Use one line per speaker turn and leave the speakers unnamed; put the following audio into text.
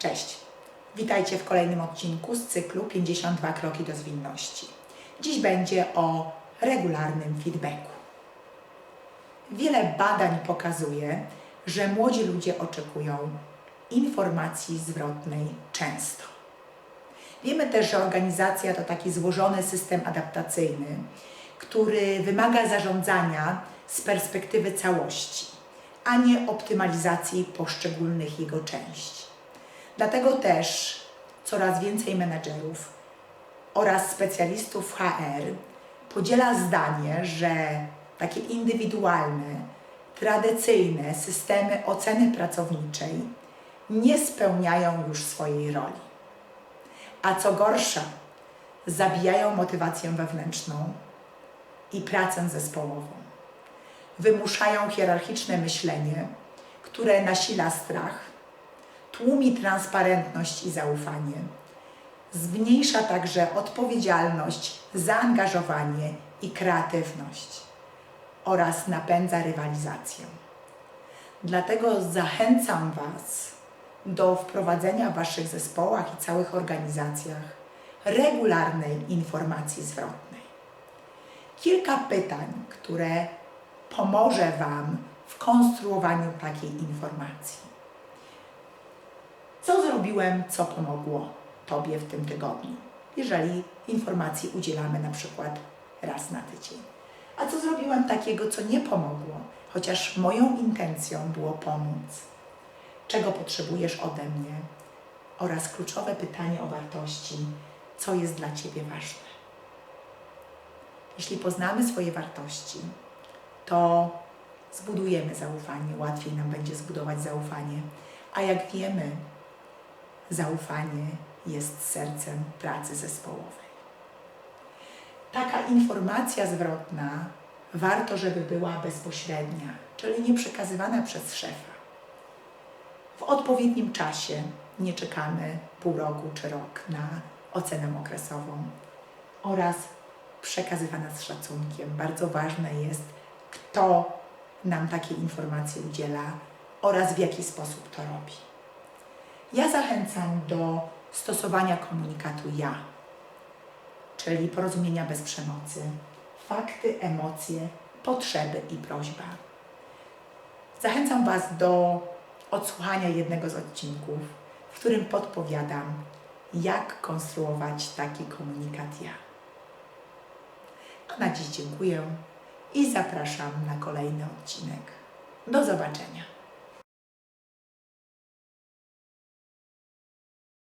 Cześć. Witajcie w kolejnym odcinku z cyklu 52 kroki do zwinności. Dziś będzie o regularnym feedbacku. Wiele badań pokazuje, że młodzi ludzie oczekują informacji zwrotnej często. Wiemy też, że organizacja to taki złożony system adaptacyjny, który wymaga zarządzania z perspektywy całości, a nie optymalizacji poszczególnych jego części. Dlatego też coraz więcej menedżerów oraz specjalistów HR podziela zdanie, że takie indywidualne, tradycyjne systemy oceny pracowniczej nie spełniają już swojej roli. A co gorsza, zabijają motywację wewnętrzną i pracę zespołową. Wymuszają hierarchiczne myślenie, które nasila strach, tłumi transparentność i zaufanie, zmniejsza także odpowiedzialność, zaangażowanie i kreatywność oraz napędza rywalizację. Dlatego zachęcam Was do wprowadzenia w Waszych zespołach i całych organizacjach regularnej informacji zwrotnej. Kilka pytań, które pomoże Wam w konstruowaniu takiej informacji. Co pomogło Tobie w tym tygodniu, jeżeli informacji udzielamy na przykład raz na tydzień? A co zrobiłem takiego, co nie pomogło, chociaż moją intencją było pomóc? Czego potrzebujesz ode mnie? Oraz kluczowe pytanie o wartości, co jest dla Ciebie ważne. Jeśli poznamy swoje wartości, to zbudujemy zaufanie, łatwiej nam będzie zbudować zaufanie. A jak wiemy, zaufanie jest sercem pracy zespołowej. Taka informacja zwrotna warto, żeby była bezpośrednia, czyli nie przekazywana przez szefa. W odpowiednim czasie nie czekamy pół roku czy rok na ocenę okresową oraz przekazywana z szacunkiem. Bardzo ważne jest, kto nam takie informacje udziela oraz w jaki sposób to robi. Ja zachęcam do stosowania komunikatu ja, czyli porozumienia bez przemocy, fakty, emocje, potrzeby i prośba. Zachęcam Was do odsłuchania jednego z odcinków, w którym podpowiadam, jak konstruować taki komunikat ja. A na dziś dziękuję i zapraszam na kolejny odcinek. Do zobaczenia.